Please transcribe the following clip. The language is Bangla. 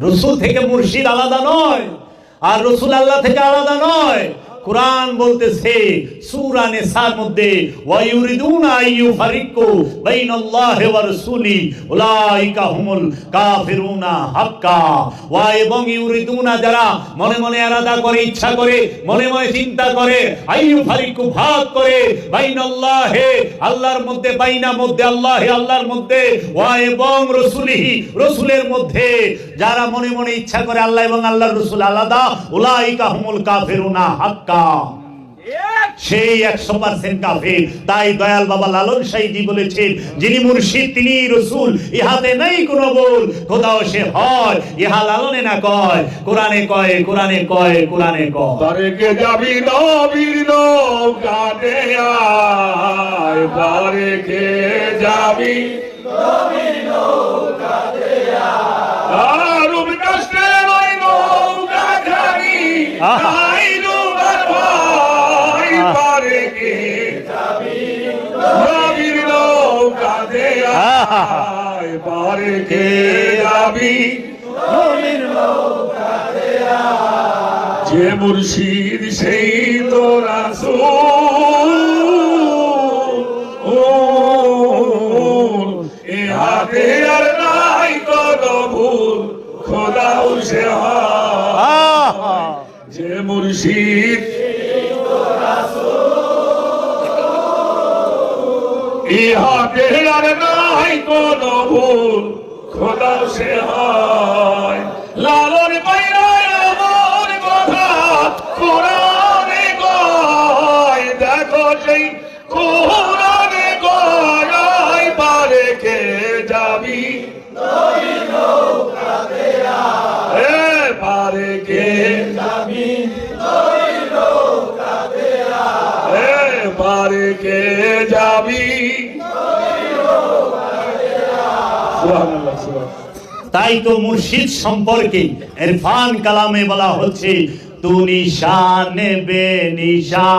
রসুল থেকে মুর্শিদ আলাদা নয় আর রসুল আল্লাহ থেকে আলাদা নয়। কোরআন বলতেছে, সূরা নিসার মধ্যে, ওয়ায়ুরিদুনা আইয়ুফারিকু বাইনাল্লাহি ওয়া রাসূলি, উলাইকা হুমুল কাফিরুনা হাক্কা। ওয়া এবং ইউরিদুনা যারা মনে মনে করে, ইচ্ছা করে, মনে মনে চিন্তা করে, আইয়ুফারিকু ভাগ করে, বাইনাল্লাহি, আল্লাহর মধ্যে, বাইনা মধ্যে, আল্লাহি, আল্লাহর মধ্যে, ওয়া এবং রাসূলিহি, রাসূলের মধ্যে, যারা মনে মনে ইচ্ছা করে, আল্লাহ এবং আল্লাহর রাসূল আলাদা, উলাইকা হুমুল কাফিরুনা হাক্কা। সেই একশো পার্সেন্ট কাফের তাই দয়াল বাবা লালন সাইজি বলেছেন যিনি মুর্শিদ তিনি রসুল ইহাতে নেই কোনো বল খোদাও সে হয় ইহা লালনে না কয় কোরআনে কয় কোরআনে কয় কোরআনে কয়। যাবি নবীর নৌকাতে আয়। বারেকে যাবি আর উম কষ্টের ওই নৌকা খানি আহা। নবীর নৌকাতে আহা। আয় বারেকে যাবি যে মুর্শিদ সেই তোরা এ হাতে আর নাই কোনো ভুল খোদাও সে হয়। যে মুর্শিদ ইহাতে আর নাই কোন ভুল। খোদা সে হয়। লালন পাইরায় আমার কথা, কোরআনে কয়, দেখো সেই কে যাবি? তাই তো মুর্শিদ সম্পর্কে এরফান কালামে বলা হচ্ছে তু নিশান বে নিশা